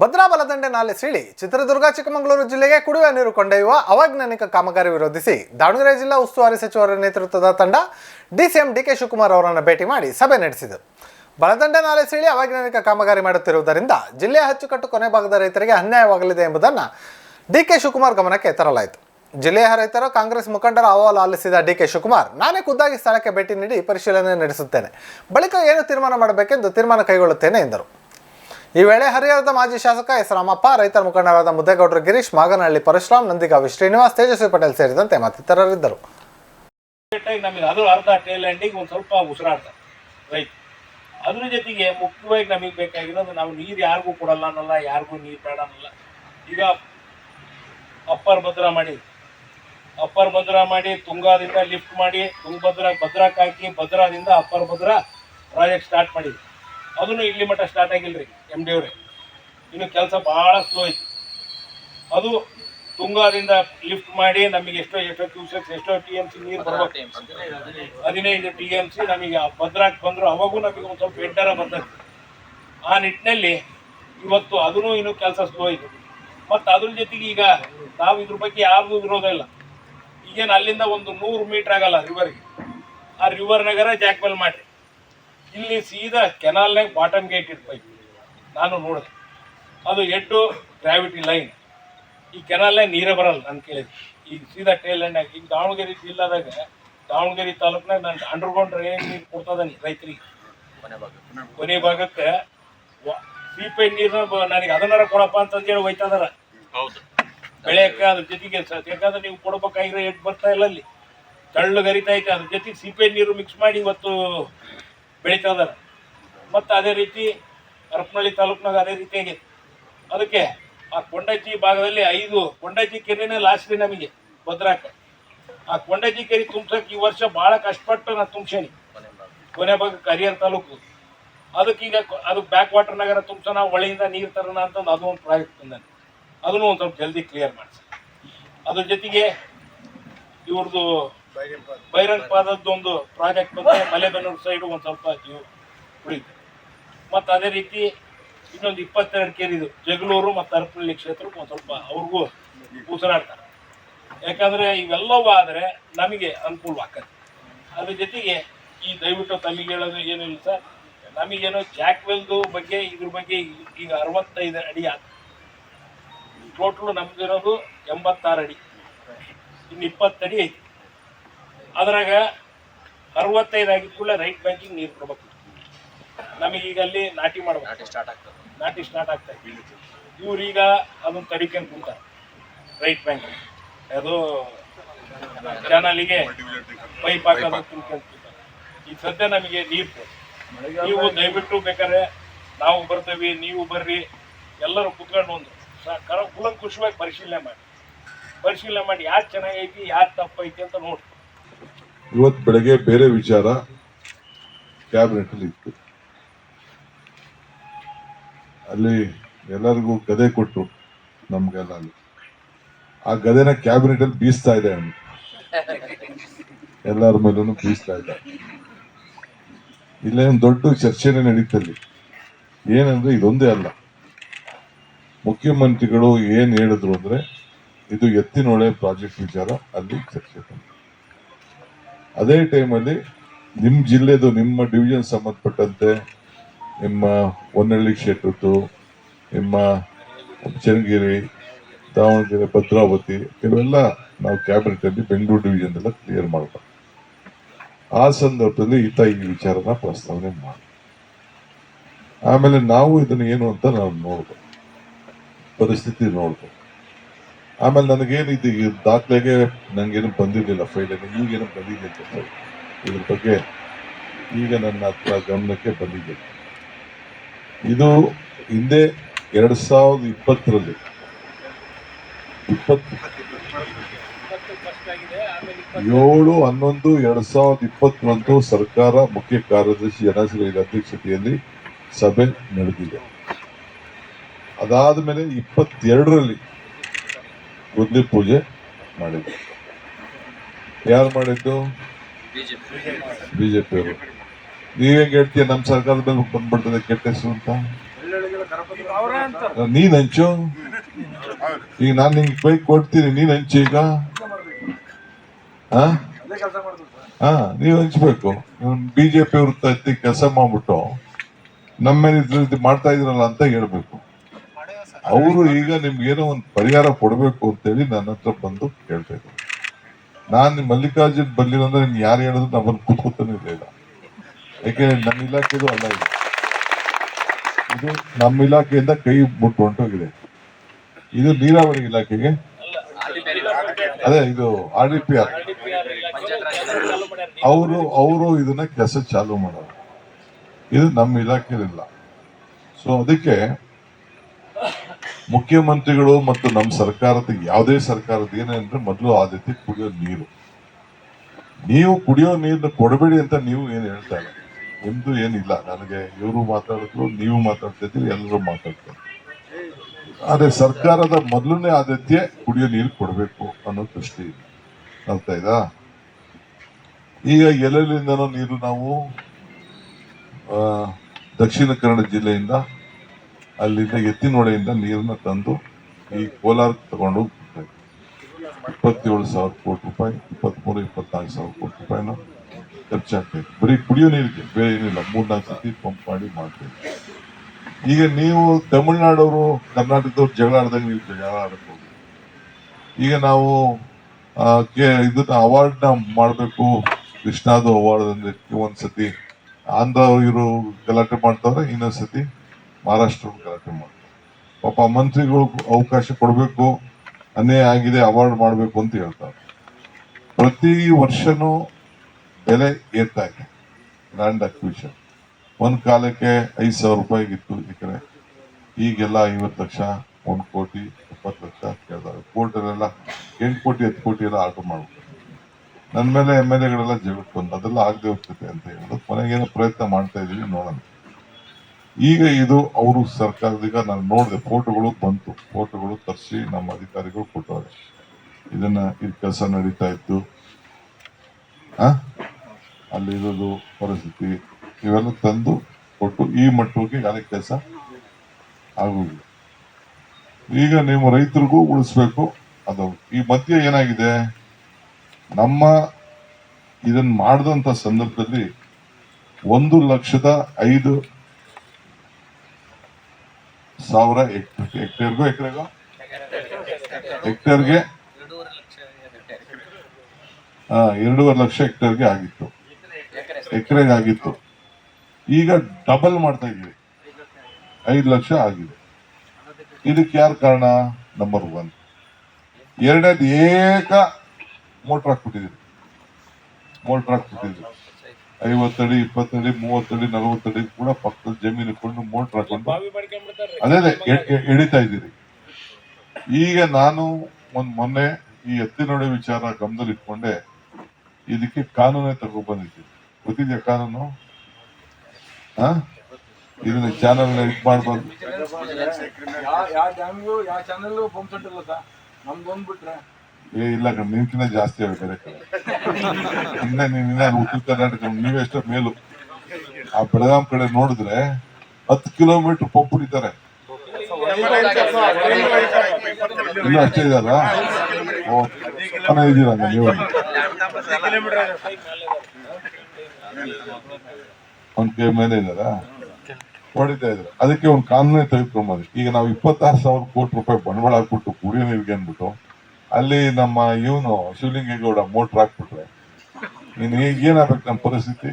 ಭದ್ರಾ ಬಲದಂಡೆ ನಾಲೆ ಸೀಳಿ ಚಿತ್ರದುರ್ಗ, ಚಿಕ್ಕಮಗಳೂರು ಜಿಲ್ಲೆಗೆ ಕುಡಿಯುವ ನೀರು ಕೊಂಡೊಯ್ಯುವ ಅವೈಜ್ಞಾನಿಕ ಕಾಮಗಾರಿ ವಿರೋಧಿಸಿ ದಾವಣಗೆರೆ ಜಿಲ್ಲಾ ಉಸ್ತುವಾರಿ ಸಚಿವರ ನೇತೃತ್ವದ ತಂಡ ಡಿಸಿಎಂ ಡಿಕೆ ಶಿವಕುಮಾರ್ ಅವರನ್ನು ಭೇಟಿ ಮಾಡಿ ಸಭೆ ನಡೆಸಿದರು ಬಲದಂಡೆ ನಾಲೆ ಸೀಳಿ ಅವೈಜ್ಞಾನಿಕ ಕಾಮಗಾರಿ ಮಾಡುತ್ತಿರುವುದರಿಂದ ಜಿಲ್ಲೆಯ ಅಚ್ಚುಕಟ್ಟು ಕೊನೆ ಭಾಗದ ರೈತರಿಗೆ ಅನ್ಯಾಯವಾಗಲಿದೆ ಎಂಬುದನ್ನು ಡಿಕೆ ಶಿವಕುಮಾರ್ ಗಮನಕ್ಕೆ ತರಲಾಯಿತು. ಜಿಲ್ಲೆಯ ರೈತರು ಕಾಂಗ್ರೆಸ್ ಮುಖಂಡರ ಅಹವಾಲು ಆಲಿಸಿದ ಡಿಕೆ ಶಿವಕುಮಾರ್, ನಾನೇ ಖುದ್ದಾಗಿ ಸ್ಥಳಕ್ಕೆ ಭೇಟಿ ನೀಡಿ ಪರಿಶೀಲನೆ ನಡೆಸುತ್ತೇನೆ. ಬಳಿಕ ಏನು ತೀರ್ಮಾನ ಮಾಡಬೇಕೆಂದು ತೀರ್ಮಾನ ಕೈಗೊಳ್ಳುತ್ತೇನೆ ಎಂದರು. ಈ ವೇಳೆ ಹರಿಹರದ ಮಾಜಿ ಶಾಸಕ ಎಸ್ ರಾಮಪ್ಪ ರೈತರ ಮುಖಂಡರಾದ ಮುದ್ದೇಗೌಡರು ಗಿರೀಶ್, ಮಾಗನಹಳ್ಳಿ ಪರಶುರಾಮ್ ನಂದಿಗಾವಿ ಶ್ರೀನಿವಾಸ್ ತೇಜಸ್ವಿ ಪಟೇಲ್ ಸೇರಿದಂತೆ ಮತ್ತಿತರರಿದ್ದರು ನಮಗೆ ಅದು ಅರ್ಧ ಟೇಲ್ ಸ್ವಲ್ಪ ರೈತ ಅದ್ರ ಜೊತೆಗೆ ಮುಖ್ಯವಾಗಿ ನಮಗೆ ಬೇಕಾಗಿರೋದು ನಾವು ನೀರು ಯಾರಿಗೂ ಕೊಡಲ್ಲ ಅನ್ನಲ್ಲ, ಯಾರಿಗೂ ನೀರು ಬೇಡ ಅನ್ನಲ್ಲ. ಈಗ ಅಪ್ಪರ್ ಭದ್ರಾ ಮಾಡಿ, ಅಪ್ಪರ್ ಭದ್ರಾ ಮಾಡಿ, ತುಂಗಾದಿಂದ ಲಿಫ್ಟ್ ಮಾಡಿ ತುಂಗಭದ್ರಾ ಭದ್ರಾಕ್ ಹಾಕಿ ಭದ್ರಾದಿಂದ ಅಪ್ಪರ್ ಭದ್ರಾ ಪ್ರಾಜೆಕ್ಟ್ ಸ್ಟಾರ್ಟ್ ಮಾಡಿದ್ವಿ. ಅದನ್ನು ಇಲ್ಲಿ ಮಟ್ಟ ಸ್ಟಾರ್ಟ್ ಆಗಿಲ್ಲ ರೀ ಎಂ ಡಿ ಅವ್ರೆ. ಇನ್ನು ಕೆಲಸ ಭಾಳ ಸ್ಲೋ ಐತಿ. ಅದು ತುಂಗಾದಿಂದ ಲಿಫ್ಟ್ ಮಾಡಿ ನಮಗೆ ಎಷ್ಟೋ ಎಷ್ಟೋ ಕ್ಯೂಸೆಕ್ಸ್ ಎಷ್ಟೋ ಟಿ ಎಂ ಸಿ ನೀರು ಬರ್ಬೇಕು. ಹದಿನೈದು ಟಿ ಎಂ ಸಿ ನಮಗೆ ಭದ್ರಾಕ್ ಬಂದರು ಅವಾಗೂ ನಮಗೆ ಒಂದು ಸ್ವಲ್ಪ ಎಡ್ಡರ ಬರ್ತದೆ. ಆ ನಿಟ್ಟಿನಲ್ಲಿ ಇವತ್ತು ಅದನ್ನು ಇನ್ನು ಕೆಲಸ ಸ್ಲೋ ಇದೆ ಮತ್ತು ಅದ್ರ ಜೊತೆಗೆ ಈಗ ನಾವು ಇದ್ರ ಬಗ್ಗೆ ಯಾರಿಗೂ ವಿರೋಧ ಇಲ್ಲ. ಈಗೇನು ಅಲ್ಲಿಂದ ಒಂದು ನೂರು ಮೀಟ್ರ್ ಆಗಲ್ಲ ರಿವರ್ಗೆ ಆ ರಿವರ್ ನಗರ ಜಾಕ್ವೆಲ್ ಮಾಡಿ ಇಲ್ಲಿ ಸೀದಾ ಕೆನಾಲ್ನಾಗ ಬಾಟಮ್ ಗೇಟ್ ಪೈಪ್ ನಾನು ನೋಡಿದೆ. ಅದು ಎಡ್ಡು ಗ್ರಾವಿಟಿ ಲೈನ್ ಈ ಕೆನಾಲ್ನಾಗ ನೀರೇ ಬರಲ್ಲ ನಾನು ಕೇಳಿದ್ದೆ ಈಗ ಸೀದಾ ಟೇಲ್ ಎಂಡ್ನಾಗ ಈಗ ದಾವಣಗೆರೆ ಜಿಲ್ಲಾದಾಗ ದಾವಣಗೆರೆ ತಾಲೂಕ್ನಾಗ ನಾನು ಅಂಡರ್ಗ್ರೌಂಡ್ ಡ್ರೈನೇಜ್ ನೀರು ಕೊಡ್ತದಾನಿ ರೈತರಿಗೆ. ಕೊನೆ ಭಾಗಕ್ಕೆ. ಸೀಪೇಜ್ ನೀರನ್ನ ನನಗೆ ಅದನ್ನಾರ ಕೊಡಪ್ಪ ಅಂತಂದೇಳಿ ಹೇಳಿ ಇದಾರ. ಹೌದು. ಬೆಳೆಯಕ್ಕೆ ಅದ್ರ ಜೊತೆಗೆ ಯಾಕಂದ್ರೆ ನೀವು ಕೊಡಬೇಕಾಗಿರೋ ಎಟ್ ಬರ್ತಾ ಇಲ್ಲ ಅಲ್ಲಿ. ತಳ್ಳು ಗರಿತಾ ಐತೆ ಅದ್ರ ಜೊತೆಗೆ ಸೀಪೇಜ್ ನೀರು ಮಿಕ್ಸ್ ಮಾಡಿ ಇವತ್ತು ಬೆಳೀತಾ ಇದ್ದಾರೆ. ಮತ್ತು ಅದೇ ರೀತಿ ಹರಪನಹಳ್ಳಿ ತಾಲೂಕ್ನಾಗ ಅದೇ ರೀತಿ ಅದಕ್ಕೆ ಆ ಕೊಂಡಜ್ಜಿ ಭಾಗದಲ್ಲಿ ಐದು ಕೊಂಡಜ್ಜಿ ಕೆರೆನೇ ಲಾಸ್ಟ್ ರೀ ನಮಗೆ ಭದ್ರಾಕ ಆ ಕೊಂಡಜ್ಜಿ ಕೆರೆ ತುಂಬ್ಸಕ್ಕೆ ಈ ವರ್ಷ ಭಾಳ ಕಷ್ಟಪಟ್ಟು ನಾನು ತುಂಬ್ಸೇನಿ. ಕೊನೆ ಭಾಗ ಹರಿಹರ ತಾಲೂಕು. ಅದಕ್ಕೀಗ ಈಗ ಅದು ಬ್ಯಾಕ್ ವಾಟರ್ ನಗರ ತುಂಬ್ಸೋಣ, ಹೊಳೆಯಿಂದ ನೀರು ತರೋಣ ಅಂತಂದು ಅದು ಒಂದು ಪ್ರಾಜೆಕ್ಟ್ ತಂದಾನೆ ಅದನ್ನು ಒಂದು ಸ್ವಲ್ಪ ಜಲ್ದಿ ಕ್ಲಿಯರ್ ಮಾಡಿಸಿ. ಅದ್ರ ಜೊತೆಗೆ ಇವ್ರದ್ದು ಬೈರಂಗ್ ಒಂದು ಪ್ರಾಜೆಕ್ಟ್ ಬಂದ್ರೆ ಮಲೆಬೆನ್ನೂರು ಸೈಡು ಒಂದು ಸ್ವಲ್ಪ ಜೀವ ಉಳಿತು. ಮತ್ತು ಅದೇ ರೀತಿ ಇನ್ನೊಂದು ಇಪ್ಪತ್ತೆರಡು ಕೇರಿದು ಜಗಳೂರು ಮತ್ತು ಅರಪಳ್ಳಿ ಕ್ಷೇತ್ರಕ್ಕೆ ಒಂದು ಸ್ವಲ್ಪ ಅವ್ರಿಗೂ ಉಸಿರಾಡ್ತಾರೆ. ಯಾಕಂದರೆ ಇವೆಲ್ಲವೂ ಆದರೆ ನಮಗೆ ಅನುಕೂಲವಾಗ್ತದೆ. ಅದ್ರ ಜೊತೆಗೆ ಈ ದಯವಿಟ್ಟು ತಮಗೆ ಹೇಳೋದು ಏನಿಲ್ಲ ಸರ್. ನಮಗೇನೋ ಜಾಕ್ವೆಲ್ದು ಬಗ್ಗೆ, ಇದ್ರ ಬಗ್ಗೆ ಈಗ ಅರವತ್ತೈದು ಅಡಿ ಆದ ಟೋಟಲ್ ನಮ್ದಿರೋದು ಎಂಬತ್ತಾರು ಅಡಿ. ಇನ್ನು ಇಪ್ಪತ್ತಡಿ ಐತಿ. ಅದ್ರಾಗ ಅರವತ್ತೈದು ಆಗಿದ ಕೂಡ ರೈಟ್ ಬ್ಯಾಂಕಿಗೆ ನೀರು ಕೊಡ್ಬೇಕು. ನಮಗೀಗ ಅಲ್ಲಿ ನಾಟಿ ಮಾಡ್ಬೇಕು. ನಾಟಿ ಸ್ಟಾರ್ಟ್ ಆಗ್ತದೆ. ನಾಟಿ ಸ್ಟಾರ್ಟ್ ಆಗ್ತಾ ಇದೆ. ಇವ್ರೀಗ ಅದನ್ನ ತಡಿಕೊಂಡು ಕುಂತಾರೆ. ರೈಟ್ ಬ್ಯಾಂಕ್ ಅದು ಚಾನಲಿಗೆ ಪೈಪ್ ಹಾಕೋದು ತಿಳ್ಕೊಂಡು ಕೂತಾರೆ. ಈಗ ಸದ್ಯ ನಮಗೆ ನೀರು. ನೀವು ದಯವಿಟ್ಟು ಬೇಕಾದ್ರೆ ನಾವು ಬರ್ತೀವಿ ನೀವು ಬರ್ರಿ ಎಲ್ಲರೂ ಕುತ್ಕೊಂಡು ಒಂದು ಕರ ಕುಲಂಕುಷವಾಗಿ ಪರಿಶೀಲನೆ ಮಾಡಿ. ಪರಿಶೀಲನೆ ಮಾಡಿ ಯಾರು ಚೆನ್ನಾಗೈತಿ ಯಾರು ತಪ್ಪೈತಿ ಅಂತ ನೋಡಿ ಇವತ್ತು ಬೆಳಗ್ಗೆ ಬೇರೆ ವಿಚಾರ ಕ್ಯಾಬಿನೆಟ್ ಅಲ್ಲಿ ಇತ್ತು ಅಲ್ಲಿ ಎಲ್ಲರಿಗೂ ಗದೆ ಕೊಟ್ಟರು ನಮ್ಗೆಲ್ಲ ಅಲ್ಲಿ. ಆ ಗದೆನ ಕ್ಯಾಬಿನೆಟ್ ಅಲ್ಲಿ ಬೀಸ್ತಾ ಇದೆ ಅವನು ಎಲ್ಲರ ಮೇಲೂ ಬೀಸ್ತಾ ಇದ್ದ ಇಲ್ಲೇನು ದೊಡ್ಡ ಚರ್ಚೆನೆ ನಡೀತಲ್ಲಿ ಏನಂದ್ರೆ ಇದೊಂದೇ ಅಲ್ಲ. ಮುಖ್ಯಮಂತ್ರಿಗಳು ಏನು ಹೇಳಿದ್ರು ಅಂದ್ರೆ, ಇದು ಎತ್ತಿನೊಳೆ ಪ್ರಾಜೆಕ್ಟ್ ವಿಚಾರ, ಅಲ್ಲಿ ಚರ್ಚೆ. ಅದೇ ಟೈಮಲ್ಲಿ ನಿಮ್ಮ ಜಿಲ್ಲೆದು ನಿಮ್ಮ ಡಿವಿಷನ್ ಸಂಬಂಧಪಟ್ಟಂತೆ ನಿಮ್ಮ ಹೊನ್ನಳ್ಳಿ ಕ್ಷೇತ್ರದ್ದು, ನಿಮ್ಮ ಚನ್ನಗಿರಿ, ದಾವಣಗೆರೆ, ಭದ್ರಾವತಿ ಇವೆಲ್ಲ ನಾವು ಕ್ಯಾಬಿನೆಟ್ ಅಲ್ಲಿ ಬೆಂಗಳೂರು ಡಿವಿಷನ್ ಎಲ್ಲ ಕ್ಲಿಯರ್ ಮಾಡ್ಬೇಕು. ಆ ಸಂದರ್ಭದಲ್ಲಿ ಈತ ಈ ವಿಚಾರನ ಪ್ರಸ್ತಾವನೆ ಮಾಡಿ. ಆಮೇಲೆ ನಾವು ಇದನ್ನ ಏನು ಅಂತ ನಾವು ನೋಡ್ಬೋದು ಪರಿಸ್ಥಿತಿ ನೋಡ್ಬೇಕು. ಆಮೇಲೆ ನನಗೇನು ಇದು ದಾಖಲೆಗೆ ನನಗೇನು ಬಂದಿರಲಿಲ್ಲ ಫೈಲಲ್ಲಿ ಈಗೇನು ಬಂದಿದೆ ಅಂತ ಇದ್ರ ಬಗ್ಗೆ ಈಗ ನನ್ನ ಹತ್ರ ಗಮನಕ್ಕೆ ಬಂದಿದೆ. ಇದು ಹಿಂದೆ ಎರಡು ಸಾವಿರದ ಇಪ್ಪತ್ತರಲ್ಲಿ, ಇಪ್ಪತ್ತು ಏಳು ಹನ್ನೊಂದು ಎರಡು ಸಾವಿರದ ಇಪ್ಪತ್ತರಂತೂ ಸರ್ಕಾರ ಮುಖ್ಯ ಕಾರ್ಯದರ್ಶಿ ಜನಶ್ರೀ ಅಧ್ಯಕ್ಷತೆಯಲ್ಲಿ ಸಭೆ ನಡೆದಿದೆ. ಅದಾದ ಮೇಲೆ ಇಪ್ಪತ್ತೆರಡರಲ್ಲಿ ಗುದ್ಲಿ ಪೂಜೆ ಮಾಡಿದ್ದು. ಯಾರು ಮಾಡಿದ್ದು? ಬಿಜೆಪಿ ಬಿಜೆಪಿ ಅವರು. ನೀವೇ ಹೇಳ್ತೀಯ? ನಮ್ ಸರ್ಕಾರದ ಮೇಲೆ ಬಂದ್ಬಿಡ್ತದೆ ಕೆಟ್ಟ ಹೆಸರು ಅಂತ. ನೀನ್ ಹಂಚು. ಈಗ ನಾನು ನಿಂಗೆ ಬೈಕ್ ಕೊಡ್ತೀನಿ, ನೀನ್ ಹಂಚು ಈಗ. ಹಾ ನೀವ್ ಹಂಚ್ಬೇಕು. ಬಿಜೆಪಿ ವೃತ್ತ ಕೆಲಸ ಮಾಡ್ಬಿಟ್ಟು ನಮ್ಮ ಮೇಲೆ ಮಾಡ್ತಾ ಇದ್ರಲ್ಲ ಅಂತ ಹೇಳ್ಬೇಕು. ಅವರು ಈಗ ನಿಮ್ಗೆ ಏನೋ ಒಂದು ಪರಿಹಾರ ಕೊಡಬೇಕು ಅಂತೇಳಿ ನನ್ನ ಹತ್ರ ಬಂದು ಕೇಳ್ತಾ ನಾನು ಮಲ್ಲಿಕಾರ್ಜುನ್ ಬರ್ಲಿಲ್ಲ ಅಂದ್ರೆ ನಿಮ್ಗೆ ಯಾರು ಹೇಳಿದ್ರು ನಾ ಬಂದು ಕೂತ್ಕೊತಾನೆ ಇರಲಿಲ್ಲ ಯಾಕೆ ನಮ್ಮ ಇಲಾಖೆದು ಅಲ್ಲ ಇದು. ಇದು ನಮ್ಮ ಇಲಾಖೆಯಿಂದ ಕೈ ಮುಟ್ಟು ಹೊಂಟೋಗಿದೆ. ಇದು ನೀರಾವರಿ ಇಲಾಖೆಗೆ? ಅದೇ, ಇದು ಆರ್ ಡಿ ಪಿ ಆರ್. ಅವರು ಅವರು ಇದನ್ನ ಕೆಲಸ ಚಾಲು ಮಾಡೋರು. ಇದು ನಮ್ಮ ಇಲಾಖೆಯಲ್ಲಿಲ್ಲ ಸೊ ಅದಕ್ಕೆ ಮುಖ್ಯಮಂತ್ರಿಗಳು ಮತ್ತು ನಮ್ಮ ಸರ್ಕಾರದ ಯಾವುದೇ ಸರ್ಕಾರದ ಏನಂದ್ರೆ ಮೊದಲು ಆದ್ಯತೆ ಕುಡಿಯೋ ನೀರು. ನೀವು ಕುಡಿಯೋ ನೀರನ್ನ ಕೊಡಬೇಡಿ ಅಂತ ನೀವು ಏನು ಹೇಳ್ತಾ ಇಲ್ಲ. ನಿಮ್ದು ಏನಿಲ್ಲ. ನನಗೆ ಇವರು ಮಾತಾಡಿದ್ರು ನೀವು ಮಾತಾಡ್ತಾ ಇದ್ದೀರಿ, ಎಲ್ಲರೂ ಮಾತಾಡ್ತಾರೆ ಆದರೆ ಸರ್ಕಾರದ ಮೊದಲನೇ ಆದ್ಯತೆ ಕುಡಿಯೋ ನೀರು ಕೊಡಬೇಕು ಅನ್ನೋ ದೃಷ್ಟಿ ಅರ್ಥ ಇದಾ ಈಗ ಎಲ್ಲೆಲ್ಲಿಂದನೋ ನೀರು ನಾವು ದಕ್ಷಿಣ ಕನ್ನಡ ಜಿಲ್ಲೆಯಿಂದ ಅಲ್ಲಿಂದ ಎತ್ತಿನೊಳೆಯಿಂದ ನೀರನ್ನ ತಂದು ಈ ಕೋಲಾರ ತಗೊಂಡು. ಇಪ್ಪತ್ತೇಳು ಸಾವಿರ ಕೋಟಿ ರೂಪಾಯಿ, ಇಪ್ಪತ್ಮೂರು, ಇಪ್ಪತ್ನಾಲ್ಕು ಸಾವಿರ ಕೋಟಿ ರೂಪಾಯಿನ ಖರ್ಚಾಗ್ತೈತೆ. ಬರೀ ಕುಡಿಯೋ ನೀರಿಗೆ, ಬೇರೆ ಏನಿಲ್ಲ. ಮೂರ್ನಾಲ್ಕು ಸತಿ ಪಂಪ್ ಮಾಡಿ ಮಾಡ್ತೇವೆ. ಈಗ ನೀವು ತಮಿಳ್ನಾಡವರು, ಕರ್ನಾಟಕದವ್ರು ಜಗಳ ಆಡ್ದಂಗೆ ನೀವು ಜಗಳ ಆಡಬಹುದು ಈಗ ನಾವು ಇದನ್ನ ಅವಾರ್ಡ್ ಮಾಡಬೇಕು. ಕೃಷ್ಣಾದು ಅವಾರ್ಡ್ ಅಂದ್ರೆ ಒಂದ್ಸತಿ ಆಂಧ್ರ ಇವರು ಗಲಾಟೆ ಮಾಡ್ತಾವ್ರೆ, ಇನ್ನೊಂದ್ಸತಿ ಮಹಾರಾಷ್ಟ್ರ ಗಲಾಟೆ ಮಾಡ್ತಾರೆ ಪಾಪ ಮಂತ್ರಿಗಳು ಅವಕಾಶ ಕೊಡಬೇಕು, ಅನ್ಯಾಯ ಆಗಿದೆ, ಅವಾರ್ಡ್ ಮಾಡಬೇಕು ಅಂತ ಹೇಳ್ತಾರೆ. ಪ್ರತಿ ವರ್ಷನೂ ಬೆಲೆ ಏರ್ತಾ ಇದೆ. ಲ್ಯಾಂಡ್ ಅಕ್ವಿಷನ್ ಒಂದು ಕಾಲಕ್ಕೆ ಐದು ಸಾವಿರ ರೂಪಾಯಿಗಿತ್ತು ಎಕರೆ ಈಗೆಲ್ಲ ಐವತ್ತು ಲಕ್ಷ, ಒಂದು ಕೋಟಿ ಇಪ್ಪತ್ತು ಲಕ್ಷ ಕೇಳ್ತಾರೆ. ಕೋರ್ಟಲ್ಲೆಲ್ಲ ಎಂಟು ಕೋಟಿ, ಹತ್ತು ಕೋಟಿ ಎಲ್ಲ ಆರ್ಡರ್ ಮಾಡ್ಬೇಕು ನನ್ನ ಮೇಲೆ ಎಂ ಎಲ್ ಎಗಳೆಲ್ಲ ಬಂದು ಅದೆಲ್ಲ ಆಗದೆ ಹೋಗ್ತದೆ ಅಂತ ಹೇಳೋದು ಕೊನೆಗೇನೋ ಪ್ರಯತ್ನ ಮಾಡ್ತಾ ಇದೀವಿ, ನೋಡೋಣ. ಈಗ ಇದು ಅವರು ಸರ್ಕಾರದಿಂದ ನಾನು ನೋಡಿದೆ, ಫೋಟೋಗಳು ಬಂತು. ಫೋಟೋಗಳು ತರಿಸಿ ನಮ್ಮ ಅಧಿಕಾರಿಗಳು ಕೊಟ್ಟವ್ರೆ. ಇದನ್ನ ಇದು ಕೆಲಸ ನಡೀತಾ ಇತ್ತು. ಅಲ್ಲಿ ಅಲ್ಲಿರೋದು ಪರಿಸ್ಥಿತಿ, ಇವೆಲ್ಲ ತಂದು ಕೊಟ್ಟು ಈ ಮಟ್ಟಕ್ಕೆ ಯಾರೇ ಕೆಲಸ ಆಗೋಗಿದೆ ಈಗ ನೀವು ರೈತರಿಗೂ ಉಳಿಸ್ಬೇಕು. ಅದು ಈ ಮಧ್ಯೆ ಏನಾಗಿದೆ? ನಮ್ಮ ಇದನ್ನ ಮಾಡಿದಂತ ಸಂದರ್ಭದಲ್ಲಿ ಒಂದು ಲಕ್ಷದ ಐದು ಸಾವಿರ ಹೆಕ್ಟೇರ್ಗೂ ಎಕರೆಗೂ? ಹೆಕ್ಟೇರ್ಗೆ? ಎರಡೂವರೆ ಲಕ್ಷ ಹೆಕ್ಟೇರ್ಗೆ ಆಗಿತ್ತು. ಎಕರೆಗೆ ಆಗಿತ್ತು. ಈಗ ಡಬಲ್ ಮಾಡ್ತಾ ಇದ್ದೀವಿ. ಐದು ಲಕ್ಷ ಆಗಿದೆ. ಇದಕ್ಕೆ ಯಾರು ಕಾರಣ? ನಂಬರ್ ಒನ್ ಎರಡನೇದು ಏಕ ಮೋಟ್ರ್ ಹಾಕ್ಬಿಟ್ಟಿದ್ದೀರಿ. ಮೋಟ್ರ್ ಹಾಕ್ಬಿಟ್ಟಿದ್ರಿ ಐವತ್ತಡಿ ಇಪ್ಪತ್ತಡಿ ಮೂವತ್ತಡಿ ನಲವತ್ತಡಿ ಕೂಡ ಪಕ್ಕದ ಜಮೀನು ಇಟ್ಕೊಂಡು ಮೋಟ್ರ್ ಹಾಕೊಂಡು ಅದೇ ಅದೇ ಎಡಿತಾ ಇದ್ದೀರಿ. ಈಗ ನಾನು ಒಂದ್ ಮೊನ್ನೆ ಈ ಎತ್ತಿನೊಡೆ ವಿಚಾರ ಗಮನದಲ್ಲಿ ಇಟ್ಕೊಂಡೆ. ಇದಕ್ಕೆ ಕಾನೂನೇ ತಗೊಬಂದಿದ್ದೀನಿ ಗೊತ್ತಿದ್ಯಾ ಕಾನೂನು? ಹಾ? ಇದನ್ನ ಚಾನಲ್ ಇದು ಮಾಡ್ಬಾರ್ದು ಏ ಇಲ್ಲ ಕಣ್ ನಿಮ್ಕಿಂತ ಜಾಸ್ತಿ ಬೇರೆ ಕಡೆ ಇನ್ನೇ ನೀನ್ ಇನ್ನ ಉತ್ತರ ಕರ್ನಾಟಕ ನೀವೆಷ್ಟೋ ಮೇಲು. ಆ ಬೆಳಗಾಂ ಕಡೆ ನೋಡಿದ್ರೆ ಹತ್ತು ಕಿಲೋಮೀಟರ್ ಪಂಪ್ ಹಿಡಿತಾರೆ. ಇಲ್ಲ ಅಷ್ಟೇ ಇದೀರ ಹಂಗ ನೀವು ಒಂದ್ ಕೈ ಮೇಲೆ ಇದಾರ? ಹೊಡಿತಾ ಇದ್ರು. ಅದಕ್ಕೆ ಒಂದು ಕಾನೂನೇ ತೆಗೆದುಕೊಂಬಂದ್ರಿ ಈಗ ನಾವು ಇಪ್ಪತ್ತಾರು ಸಾವಿರ ಕೋಟಿ ರೂಪಾಯಿ ಬಂಡವಾಳ ಹಾಕ್ಬಿಟ್ಟು ಕುಡಿಯೋ ನೀರಿಗೆ ಅಂದ್ಬಿಟ್ಟು ಅಲ್ಲಿ ನಮ್ಮ ಇವನು ಶಿವಲಿಂಗೇಗೌಡ ಮೋಟ್ರ್ ಹಾಕ್ಬಿಟ್ರೆ. ನೀನು ಈಗ ಏನಾಗ್ಬೇಕು ನಮ್ಮ ಪರಿಸ್ಥಿತಿ?